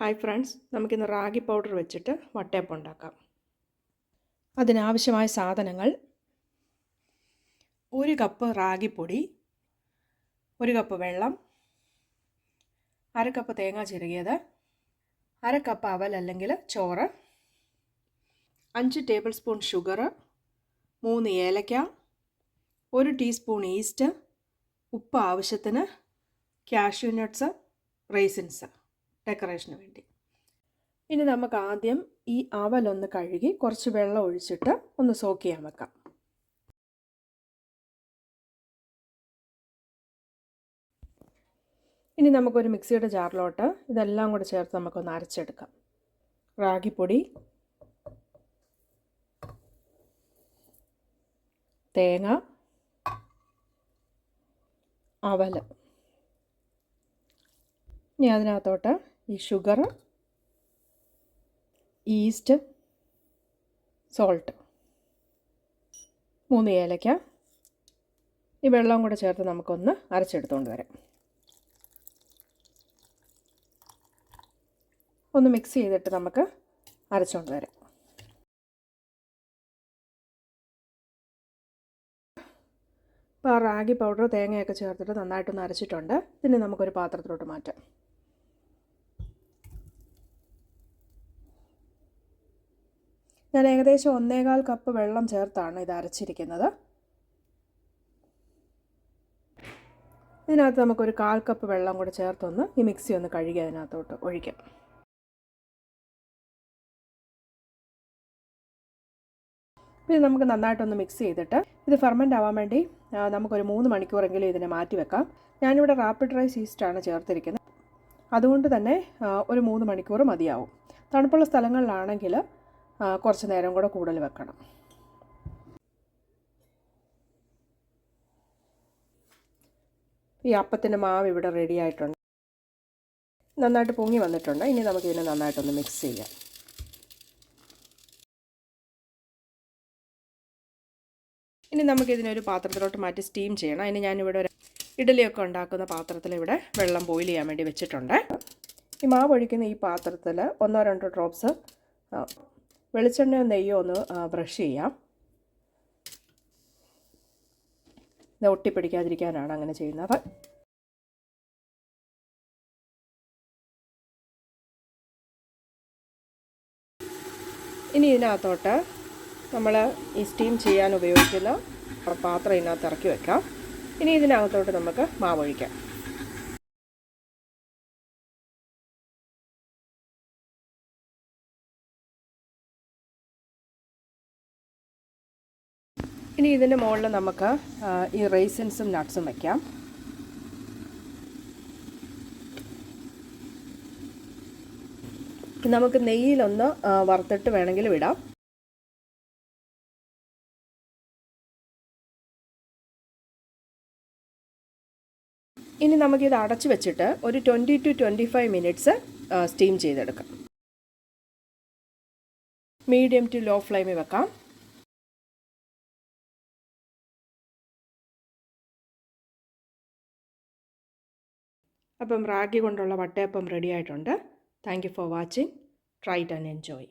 Hi friends നമുക്കിന്ന് ragi powder വെച്ചിട്ട് വട്ടയപ്പം ഉണ്ടാക്കാം. അതിനാവശ്യമായ സാധനങ്ങൾ ഒരു കപ്പ് റാഗിപ്പൊടി ഒരു കപ്പ് വെള്ളം അര കപ്പ് തേങ്ങ ചിരകിയത് അര കപ്പ് അവൽ അല്ലെങ്കിൽ ചോറ് അഞ്ച് ടേബിൾ സ്പൂൺ ഷുഗർ മൂന്ന് ഏലക്ക ഒരു ടീസ്പൂൺ ഈസ്റ്റ് ഉപ്പ് ആവശ്യത്തിന് കാഷ്യൂ നട്ട്സ് റേസിൻസ് ഡെക്കറേഷന് വേണ്ടി. ഇനി നമുക്ക് ആദ്യം ഈ അവലൊന്ന് കഴുകി കുറച്ച് വെള്ളം ഒഴിച്ചിട്ട് ഒന്ന് സോക്ക് ചെയ്യാൻ വെക്കാം. ഇനി നമുക്കൊരു മിക്സിയുടെ ജാറിലോട്ട് ഇതെല്ലാം കൂടെ ചേർത്ത് നമുക്കൊന്ന് അരച്ചെടുക്കാം. റാഗിപ്പൊടി തേങ്ങ അവൽ ഇനി അതിനകത്തോട്ട് ഈ ഷുഗർ ഈസ്റ്റ് സോൾട്ട് മൂന്ന് ഏലക്ക. ഈ വെള്ളവും കൂടെ ചേർത്ത് നമുക്കൊന്ന് അരച്ചെടുത്തുകൊണ്ട് വരാം. ഒന്ന് മിക്സ് ചെയ്തിട്ട് നമുക്ക് അരച്ചുകൊണ്ട് വരാം. ഇപ്പോൾ റാഗി പൗഡർ തേങ്ങയൊക്കെ ചേർത്തിട്ട് നന്നായിട്ടൊന്ന് അരച്ചിട്ടുണ്ട്. പിന്നെ നമുക്കൊരു പാത്രത്തിലോട്ട് മാറ്റാം. ഞാൻ ഏകദേശം ഒന്നേകാൽ കപ്പ് വെള്ളം ചേർത്താണ് ഇത് അരച്ചിരിക്കുന്നത്. ഇതിനകത്ത് നമുക്കൊരു കാൽ കപ്പ് വെള്ളം കൂടെ ചേർത്തൊന്ന് ഈ മിക്സി ഒന്ന് കഴുകി അതിനകത്തോട്ട് ഒഴിക്കാം. പിന്നെ നമുക്ക് നന്നായിട്ടൊന്ന് മിക്സ് ചെയ്തിട്ട് ഇത് ഫെർമെന്റ് ആവാൻ വേണ്ടി നമുക്കൊരു മൂന്ന് മണിക്കൂറെങ്കിലും ഇതിനെ മാറ്റി വെക്കാം. ഞാനിവിടെ റാപ്പിഡ് റൈസ് ഈസ്റ്റാണ് ചേർത്തിരിക്കുന്നത്. അതുകൊണ്ട് തന്നെ ഒരു മൂന്ന് മണിക്കൂർ മതിയാവും. തണുപ്പുള്ള സ്ഥലങ്ങളിലാണെങ്കിൽ കുറച്ച് നേരം കൂടെ കൂടുതൽ വെക്കണം. ഈ അപ്പത്തിന്റെ മാവ് ഇവിടെ റെഡി ആയിട്ടുണ്ട്. നന്നായിട്ട് പൊങ്ങി വന്നിട്ടുണ്ട്. ഇനി നമുക്ക് നമുക്കിതിനെ നന്നായിട്ടൊന്ന് മിക്സ് ചെയ്യാം. ഇനി നമുക്കിതിനൊരു പാത്രത്തിലോട്ട് മാറ്റി സ്റ്റീം ചെയ്യണം. അതിന് ഞാനിവിടെ ഒരു ഇഡലിയൊക്കെ ഉണ്ടാക്കുന്ന പാത്രത്തിൽ ഇവിടെ വെള്ളം ബോയിൽ ചെയ്യാൻ വേണ്ടി വെച്ചിട്ടുണ്ട്. ഈ മാവ് ഒഴിക്കുന്ന ഈ പാത്രത്തിൽ ഒന്നോ രണ്ടോ ഡ്രോപ്സ് വെളിച്ചെണ്ണയോ നെയ്യോ ഒന്ന് ബ്രഷ് ചെയ്യാം. ഇത് ഒട്ടിപ്പിടിക്കാതിരിക്കാനാണ് അങ്ങനെ ചെയ്യുന്നത്. ഇനി ഇതിനകത്തോട്ട് നമ്മൾ ഈ സ്റ്റീം ചെയ്യാൻ ഉപയോഗിക്കുന്ന പാത്രം ഇതിനകത്ത് ഇറക്കി വെക്കാം. ഇനി ഇതിനകത്തോട്ട് നമുക്ക് മാവൊഴിക്കാം ഇനി ഇതിന്റെ മുകളിൽ നമുക്ക് ഈ റേസിൻസും നട്ട്സും വയ്ക്കാം നമുക്ക് നെയ്യിലൊന്ന് വറുത്തിട്ട് വേണമെങ്കിൽ വിടാം. ഇനി നമുക്കിത് അടച്ചു വെച്ചിട്ട് ഒരു twenty two twenty five minutes steam ചെയ്തെടുക്കാം. മീഡിയം ടു ലോ ഫ്ലെയിമിൽ വെക്കാം. അപ്പം റാഗി കൊണ്ടുള്ള വട്ടയപ്പം റെഡി ആയിട്ടുണ്ട്. Thank you for watching try it and enjoy